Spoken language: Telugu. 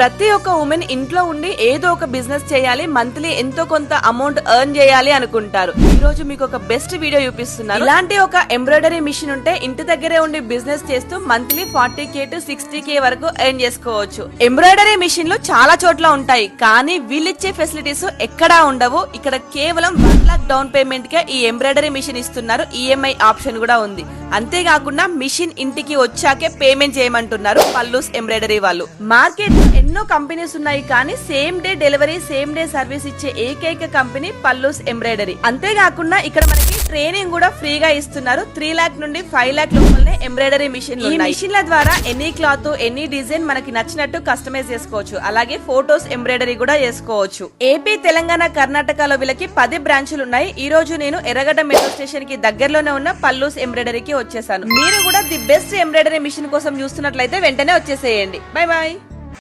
ప్రతి ఒక్క ఉమెన్ ఇంట్లో ఉండి ఏదో ఒక బిజినెస్ చేయాలి మంత్లీ ఎంతో కొంత అమౌంట్ ఎర్న్ చేయాలి అనుకుంటారు. ఈ రోజు మీకు ఒక బెస్ట్ వీడియో చూపిస్తున్నాను. ఇలాంటి ఒక ఎంబ్రాయిడరీ మిషన్ ఉంటే ఇంటి దగ్గరే ఉండి బిజినెస్ చేస్తూ monthly forty K to sixty K వరకు ఎర్న్ చేసుకోవచ్చు. ఎంబ్రాయిడరీ మిషన్లు చాలా చోట్ల ఉంటాయి కానీ వీళ్ళిచ్చే ఫెసిలిటీస్ ఎక్కడా ఉండవు. ఇక్కడ కేవలం వన్ లాక్ డౌన్ పేమెంట్ కే ఈ ఎంబ్రాయిడరీ మిషన్ ఇస్తున్నారు. ఈఎంఐ ఆప్షన్ కూడా ఉంది. అంతేకాకుండా మిషన్ ఇంటికి వచ్చాకే పేమెంట్ చేయమంటున్నారు పల్లూస్ ఎంబ్రాయిడరీ వాళ్ళు. మార్కెట్ ఎన్నో కంపెనీస్ ఉన్నాయి కానీ same day delivery same day service ఇచ్చే ఏకైక కంపెనీ పల్లూస్ ఎంబ్రాయిడరీ. అంతేకాకుండా ఇక్కడ మనకి ట్రైనింగ్ కూడా ఫ్రీగా ఇస్తున్నారు. త్రీ లాక్ నుండి ఫైవ్ లాక్ లోపలనే ఎంబ్రాయిడరీ మిషన్ ఈ మిషన్ల ద్వారా ఎనీ క్లాత్ ఎనీ డిజైన్ మనకి నచ్చినట్టు కస్టమైజ్ చేసుకోవచ్చు. అలాగే ఫోటోస్ ఎంబ్రాయిడరీ కూడా చేసుకోవచ్చు. ఏపీ తెలంగాణ కర్ణాటకలో వీళ్ళకి పది బ్రాంచులు ఉన్నాయి. ఈ రోజు నేను ఎర్రగడ్డ మెట్రో స్టేషన్కి దగ్గరలోనే ఉన్న పల్లూస్ ఎంబ్రాయిడరీకి వచ్చేసాను. మీరు కూడా ది బెస్ట్ ఎంబ్రాయిడరీ మిషన్ కోసం చూస్తున్నట్లయితే వెంటనే వచ్చేసేయండి. Bye bye